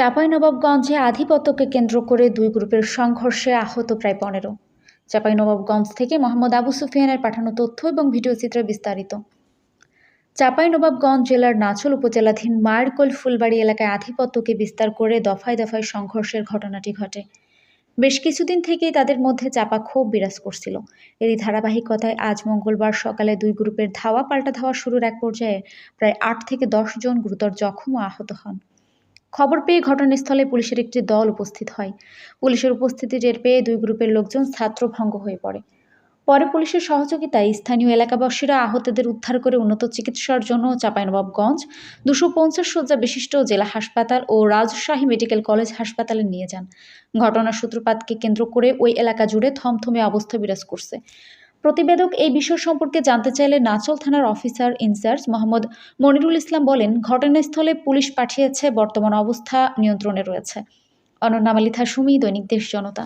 চাঁপাইনবাবগঞ্জে আধিপত্যকে কেন্দ্র করে দুই গ্রুপের সংঘর্ষে আহত প্রায় পনেরো। চাঁপাইনবাবগঞ্জ থেকে মোহাম্মদ আবু সুফিয়ানের পাঠানো তথ্য এবং ভিডিও চিত্রে বিস্তারিত। চাঁপাইনবাবগঞ্জ জেলার নাচল উপজেলাধীন মায়েরকোল ফুলবাড়ি এলাকায় আধিপত্যকে বিস্তার করে দফায় দফায় সংঘর্ষের ঘটনাটি ঘটে। বেশ কিছুদিন থেকেই তাদের মধ্যে চাপা ক্ষোভ বিরাজ করছিল। এরই ধারাবাহিকতায় আজ মঙ্গলবার সকালে দুই গ্রুপের ধাওয়া পাল্টা ধাওয়া শুরুর এক পর্যায়ে প্রায় আট থেকে দশ জন গুরুতর জখম ও আহত হন। খবর পেয়ে ঘটনাস্থলে পুলিশের একটি দল উপস্থিত হয়। পুলিশের উপস্থিতি টের পেয়ে দুই গ্রুপের লোকজন ছাত্রভঙ্গ হয়ে পড়ে। পরে পুলিশের সহযোগিতায় স্থানীয় এলাকাবাসীরা আহতদের উদ্ধার করে উন্নত চিকিৎসার জন্য চাঁপাইনবাবগঞ্জ, দুশো পঞ্চাশ শয্যা বিশিষ্ট জেলা হাসপাতাল ও রাজশাহী মেডিকেল কলেজ হাসপাতালে নিয়ে যান। ঘটনার সূত্রপাতকে কেন্দ্র করে ওই এলাকা জুড়ে থমথমে অবস্থা বিরাজ করছে। প্রতিবেদক এই বিষয় সম্পর্কে জানতে চাইলে নাচল থানার officer in charge Mohammad Monirul Islam বলেন, ঘটনাস্থলে পুলিশ পাঠিয়েছে, বর্তমান অবস্থা নিয়ন্ত্রণে রয়েছে। অনন্যা মালিথা, সুমি, দৈনিক দেশ জনতা।